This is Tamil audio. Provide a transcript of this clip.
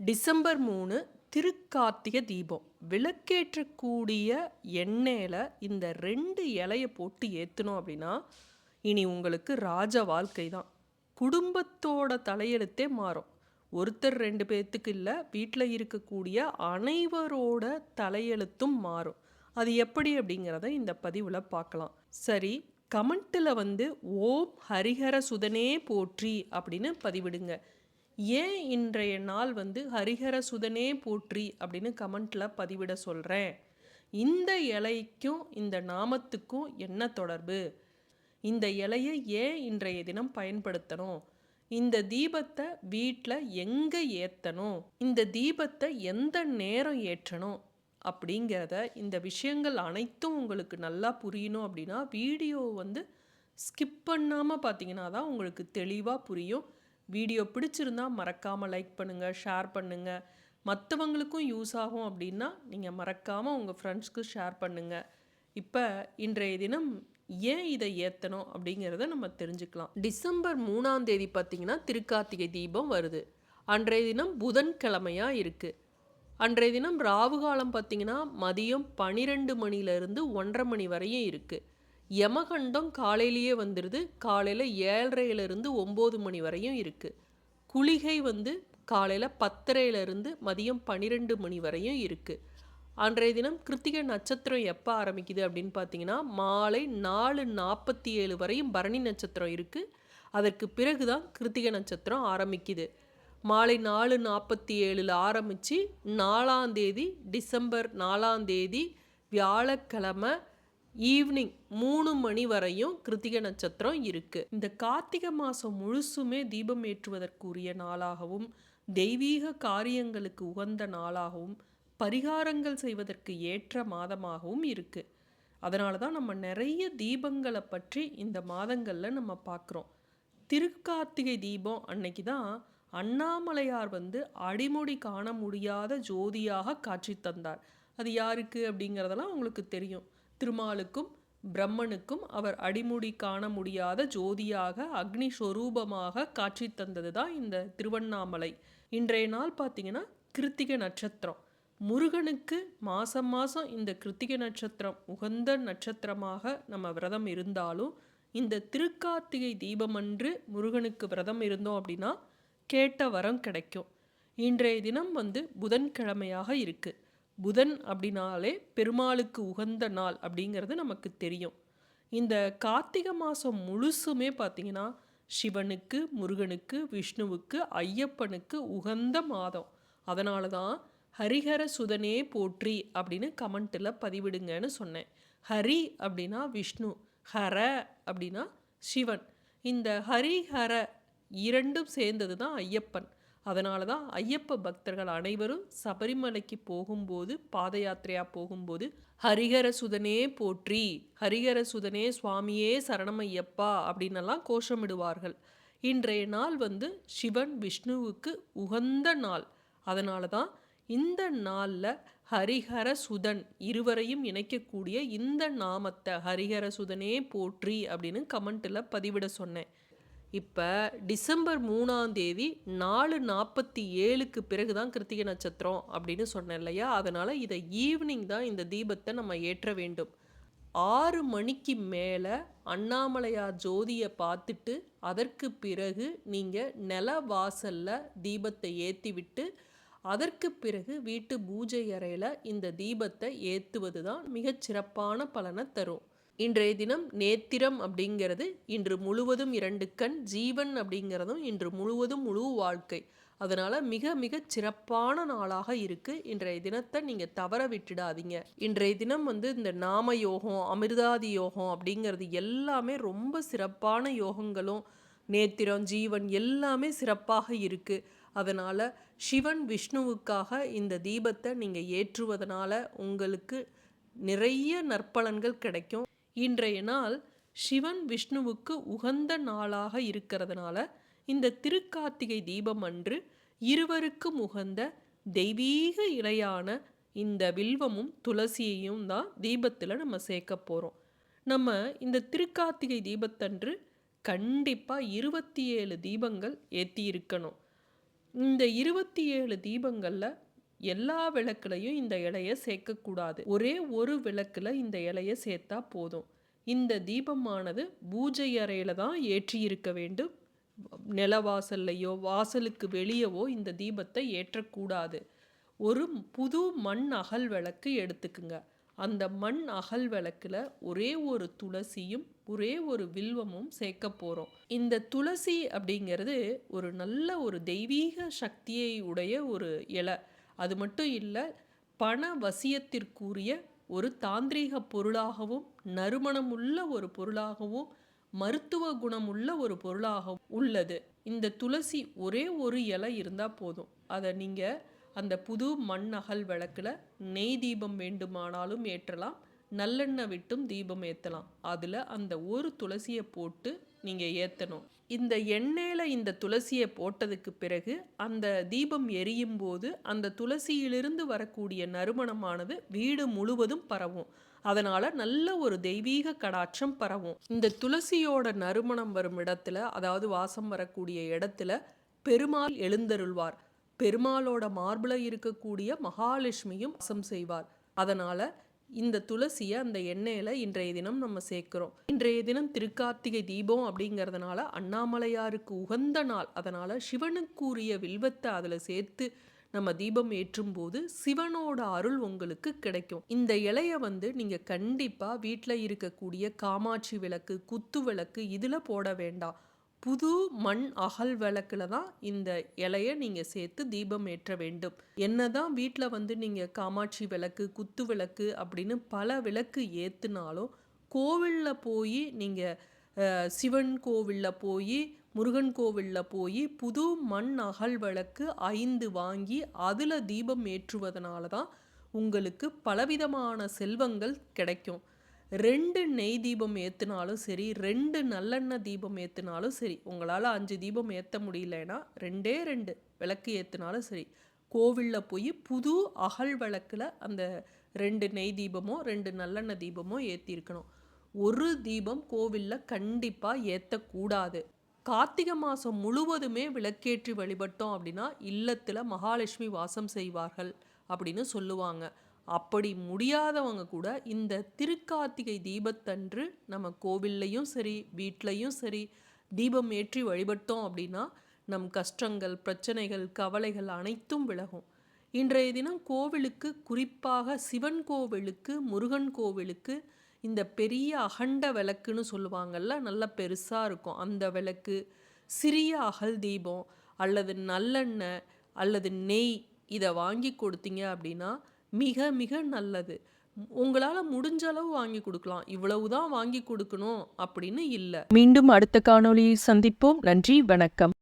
டிசம்பர் மூணு திருக்கார்த்திகை தீபம். விளக்கேற்றக்கூடிய எண்ணெயில் இந்த ரெண்டு இலையை போட்டு ஏற்றணும் அப்படின்னா இனி உங்களுக்கு ராஜ வாழ்க்கை தான். குடும்பத்தோட தலையெழுத்தே மாறும். ஒருத்தர் ரெண்டு பேர்த்துக்கு இல்லை வீட்டில் இருக்கக்கூடிய அனைவரோட தலையெழுத்தும் மாறும். அது எப்படி அப்படிங்கிறத இந்த பதிவில் பார்க்கலாம். சரி கமெண்ட்டில் வந்து ஓம் ஹரிஹர சுதனே போற்றி அப்படின்னு பதிவிடுங்க. ஏன் இன்றைய நாள் வந்து ஹரிஹர சுதனே போற்றி அப்படின்னு கமெண்ட்டில் பதிவிட சொல்கிறேன் இந்த இலைக்கும் இந்த நாமத்துக்கும் என்ன தொடர்பு? இந்த இலையை ஏன் இன்றைய தினம் பயன்படுத்தணும்? இந்த தீபத்தை வீட்டில் எங்கே ஏற்றணும் இந்த தீபத்தை எந்த நேரம் ஏற்றணும்? அப்படிங்கிறத இந்த விஷயங்கள் அனைத்தும் உங்களுக்கு நல்லா புரியணும் அப்படின்னா வீடியோ வந்து ஸ்கிப் பண்ணாமல் பார்த்தீங்கன்னா தான் உங்களுக்கு தெளிவாக புரியும். வீடியோ பிடிச்சிருந்தா மறக்காமல் லைக் பண்ணுங்கள் ஷேர் பண்ணுங்கள் மற்றவங்களுக்கும் யூஸ் ஆகும் அப்படின்னா நீங்கள் மறக்காமல் உங்கள் ஃப்ரெண்ட்ஸ்க்கு ஷேர் பண்ணுங்கள் இப்போ இன்றைய தினம் ஏன் இதை ஏற்றணும் அப்படிங்கிறத நம்ம தெரிஞ்சுக்கலாம். டிசம்பர் மூணாம் தேதி பார்த்திங்கன்னா திருக்கார்த்திகை தீபம் வருது. அன்றைய தினம் புதன்கிழமையாக இருக்குது அன்றைய தினம் ராவு காலம் பார்த்தீங்கன்னா மதியம் பனிரெண்டு மணிலேருந்து ஒன்றரை மணி வரையும் இருக்குது யமகண்டம் காலையிலேயே வந்துடுது காலையில் ஏழரையிலேருந்து ஒம்பது மணி வரையும் இருக்குது குளிகை வந்து காலையில் பத்தரையிலேருந்து மதியம் பன்னிரெண்டு மணி வரையும் இருக்குது அன்றைய தினம் கிருத்திகை நட்சத்திரம் எப்போ ஆரம்பிக்குது அப்படின்னு பார்த்தீங்கன்னா மாலை நாலு நாற்பத்தி ஏழு வரையும் பரணி நட்சத்திரம் இருக்குது அதற்கு பிறகு தான் கிருத்திகை நட்சத்திரம் ஆரம்பிக்குது. மாலை நாலு நாற்பத்தி ஏழில் ஆரம்பித்து நாலாந்தேதி டிசம்பர் நாலாந்தேதி வியாழக்கிழமை ஈவினிங் மூணு மணி வரையும் கிருத்திகை நட்சத்திரம் இருக்குது இந்த கார்த்திகை மாதம் முழுசுமே தீபம் ஏற்றுவதற்குரிய நாளாகவும் தெய்வீக காரியங்களுக்கு உகந்த நாளாகவும் பரிகாரங்கள் செய்வதற்கு ஏற்ற மாதமாகவும் இருக்குது அதனால தான் நம்ம நிறைய தீபங்களை பற்றி இந்த மாதங்களில் நம்ம பார்க்குறோம் திருக்கார்த்திகை தீபம் அன்னைக்கு தான் அண்ணாமலையார் வந்து அடிமுடி காண முடியாத ஜோதியாக காட்சி தந்தார். அது யாருக்கு அப்படிங்கிறதெல்லாம் உங்களுக்கு தெரியும். திருமாலுக்கும் பிரம்மனுக்கும் அவர் அடிமுடி காண முடியாத ஜோதியாக அக்னி ஸ்வரூபமாக காட்சி தந்தது தான் இந்த திருவண்ணாமலை. இன்றைய நாள் பார்த்தீங்கன்னா கிருத்திகை நட்சத்திரம். முருகனுக்கு மாதம் மாதம் இந்த கிருத்திகை நட்சத்திரம் உகந்த நட்சத்திரமாக நம்ம விரதம் இருந்தாலும் இந்த திருக்கார்த்திகை தீபமன்று முருகனுக்கு விரதம் இருந்தோம் அப்படின்னா கேட்ட வரம் கிடைக்கும். இன்றைய தினம் வந்து புதன்கிழமையாக இருக்குது புதன் அப்படின்னாலே பெருமாளுக்கு உகந்த நாள் அப்படிங்கிறது நமக்கு தெரியும். இந்த கார்த்திகை மாதம் முழுசுமே பார்த்திங்கன்னா சிவனுக்கு முருகனுக்கு விஷ்ணுவுக்கு ஐயப்பனுக்கு உகந்த மாதம். அதனால தான் ஹரிஹர சுதனே போற்றி அப்படின்னு கமெண்ட்டில் பதிவிடுங்கன்னு சொன்னேன். ஹரி அப்படின்னா விஷ்ணு ஹர அப்படின்னா சிவன். இந்த ஹரிஹர இரண்டும் சேர்ந்தது தான் ஐயப்பன். அதனால தான் ஐயப்ப பக்தர்கள் அனைவரும் சபரிமலைக்கு போகும்போது பாத யாத்திரையாக போகும்போது ஹரிகர சுதனே போற்றி ஹரிகர சுதனே சுவாமியே சரணம் ஐயப்பா அப்படின்னெல்லாம் கோஷமிடுவார்கள். இன்றைய நாள் வந்து சிவன் விஷ்ணுவுக்கு உகந்த நாள். அதனால தான் இந்த நாளில் ஹரிஹர சுதன் இருவரையும் இணைக்கக்கூடிய இந்த நாமத்தை ஹரிஹர சுதனே போற்றி அப்படின்னு கமெண்ட்டில் பதிவிட சொன்னேன். இப்போ டிசம்பர் மூணாம் தேதி நாலு நாற்பத்தி ஏழுக்கு பிறகு தான் கிருத்திகை நட்சத்திரம் அப்படின்னு சொன்னேன் இல்லையா? அதனால் இதை ஈவினிங் தான் இந்த தீபத்தை நம்ம ஏற்ற வேண்டும். ஆறு மணிக்கு மேலே அண்ணாமலையார் ஜோதியை பார்த்துட்டு அதற்கு பிறகு நீங்கள் நில வாசலில் தீபத்தை ஏற்றி விட்டு அதற்கு பிறகு வீட்டு பூஜை அறையில் இந்த தீபத்தை ஏற்றுவது தான் மிகச்சிறப்பான பலனை தரும். இன்றைய தினம் நேத்திரம் அப்படிங்கிறது இன்று முழுவதும் இரண்டு கண் ஜீவன் அப்படிங்கிறதும் இன்று முழுவதும் முழு வாழ்க்கை. அதனால் மிக மிக சிறப்பான நாளாக இருக்குது இன்றைய தினத்தை நீங்கள் தவற விட்டுடாதீங்க. இன்றைய தினம் வந்து இந்த நாம யோகம் அமிர்தாதி யோகம் அப்படிங்கிறது எல்லாமே ரொம்ப சிறப்பான யோகங்களும் நேத்திரம் ஜீவன் எல்லாமே சிறப்பாக இருக்குது அதனால் சிவன் விஷ்ணுவுக்காக இந்த தீபத்தை நீங்கள் ஏற்றுவதனால உங்களுக்கு நிறைய நற்பலன்கள் கிடைக்கும். இன்றைய நாள் சிவன் விஷ்ணுவுக்கு உகந்த நாளாக இருக்கிறதுனால இந்த திருக்கார்த்திகை தீபம் அன்று இருவருக்கும் உகந்த தெய்வீக இலையான இந்த வில்வமும் துளசியையும் தான் தீபத்தில் நம்ம சேர்க்க போகிறோம் நம்ம இந்த திருக்கார்த்திகை தீபத்தன்று கண்டிப்பாக இருபத்தி ஏழு தீபங்கள் ஏற்றி இருக்கணும். இந்த இருபத்தி ஏழு தீபங்களில் எல்லா விளக்குலையும் இந்த இலைய சேர்க்கக்கூடாது. ஒரே ஒரு விளக்கில் இந்த இலைய சேர்த்தா போதும். இந்த தீபமானது பூஜை அறையில் தான் ஏற்றி இருக்க வேண்டும். நிலவாசல்லையோ வாசலுக்கு வெளியவோ இந்த தீபத்தை ஏற்றக்கூடாது. ஒரு புது மண் அகல் விளக்கு எடுத்துக்குங்க. அந்த மண் அகல் விளக்கில் ஒரே ஒரு துளசியும் ஒரே ஒரு வில்வமும் சேர்க்க போகிறோம் இந்த துளசி அப்படிங்கிறது ஒரு நல்ல ஒரு தெய்வீக சக்தியை உடைய ஒரு இலை. அது மட்டும் இல்லை பண வசியத்திற்குரிய ஒரு தாந்திரீக பொருளாகவும் நறுமணமுள்ள ஒரு பொருளாகவும் மருத்துவ குணமுள்ள ஒரு பொருளாகவும் உள்ளது. இந்த துளசி ஒரே ஒரு இலை இருந்தால் போதும். அதை நீங்கள் அந்த புது மண் அகல் விளக்கில் நெய் தீபம் வேண்டுமானாலும் ஏற்றலாம். நல்லெண்ணெய் விட்டும் தீபம் ஏற்றலாம் அதில் அந்த ஒரு துளசியை போட்டு நீங்கள் ஏற்றணும் இந்த எண்ணெயில் இந்த துளசியை போட்டதுக்கு பிறகு அந்த தீபம் எரியும் போது அந்த துளசியிலிருந்து வரக்கூடிய நறுமணமானது வீடு முழுவதும் பரவும். அதனால் நல்ல ஒரு தெய்வீக கடாட்சம் பரவும். இந்த துளசியோட நறுமணம் வரும் இடத்துல அதாவது வாசம் வரக்கூடிய இடத்துல பெருமாள் எழுந்தருள்வார். பெருமாளோட மார்பில் இருக்கக்கூடிய மகாலட்சுமியும் வாசம் செய்வார். அதனால் இந்த துளசியை அந்த எண்ணெயில் இன்றைய தினம் நம்ம சேர்க்குறோம். இன்றைய தினம் திருக்கார்த்திகை தீபம் அப்படிங்கிறதுனால அண்ணாமலையாருக்கு உகந்த நாள். அதனால் சிவனுக்குரிய வில்வத்தை அதில் சேர்த்து நம்ம தீபம் ஏற்றும் போது சிவனோட அருள் உங்களுக்கு கிடைக்கும். இந்த இலைய வந்து நீங்கள் கண்டிப்பாக வீட்டில் இருக்கக்கூடிய காமாட்சி விளக்கு குத்து விளக்கு இதில் போட வேண்டாம். புது மண் அகல் விளக்குல தான் இந்த இலையை நீங்கள் சேர்த்து தீபம் ஏற்ற வேண்டும். என்ன தான் வீட்டில் வந்து நீங்கள் காமாட்சி விளக்கு குத்து விளக்கு அப்படின்னு பல விளக்கு ஏற்றுனாலும் கோவிலில் போய் நீங்கள் சிவன் கோவிலில் போய் முருகன் கோவிலில் போய் புது மண் அகல் விளக்கு ஐந்து வாங்கி அதில் தீபம் ஏற்றுவதனால தான் உங்களுக்கு பலவிதமான செல்வங்கள் கிடைக்கும். ரெண்டு நெய் தீபம் ஏற்றுனாலும் சரி ரெண்டு நல்லெண்ணெய் தீபம் ஏற்றுனாலும் சரி உங்களால் அஞ்சு தீபம் ஏற்ற முடியலன்னா ரெண்டே ரெண்டு விளக்கு ஏற்றுனாலும் சரி கோவிலில் போய் புது அகல் விளக்கில் அந்த ரெண்டு நெய் தீபமோ ரெண்டு நல்லெண்ணெய் தீபமோ ஏற்றிருக்கணும் ஒரு தீபம் கோவிலில் கண்டிப்பாக ஏற்றக்கூடாது கார்த்திகை மாதம் முழுவதுமே விளக்கேற்றி வழிபட்டோம் அப்படின்னா இல்லத்தில் மகாலட்சுமி வாசம் செய்வார்கள் அப்படின்னு சொல்லுவாங்க. அப்படி முடியாதவங்க கூட இந்த திருக்கார்த்திகை தீபத்தன்று நம்ம கோவில்லையும் சரி வீட்லேயும் சரி தீபம் ஏற்றி வழிபட்டோம் அப்படின்னா நம் கஷ்டங்கள் பிரச்சனைகள் கவலைகள் அனைத்தும் விலகும். இன்றைய தினம் கோவிலுக்கு குறிப்பாக சிவன் கோவிலுக்கு முருகன் கோவிலுக்கு இந்த பெரிய அகண்ட விளக்குன்னு சொல்லுவாங்கல்ல நல்ல பெருசாக இருக்கும். அந்த விளக்கு சிறிய அகல் தீபம் அல்லது நல்லெண்ணெய் அல்லது நெய் இதை வாங்கி கொடுத்தீங்க அப்படின்னா மிக மிக நல்லது. உங்களால் முடிஞ்ச அளவு வாங்கி கொடுக்கலாம். இவ்வளவு தான் வாங்கி கொடுக்கணும் அப்படின்னு இல்லை. மீண்டும் அடுத்த காணொளியை சந்திப்போம். நன்றி வணக்கம்.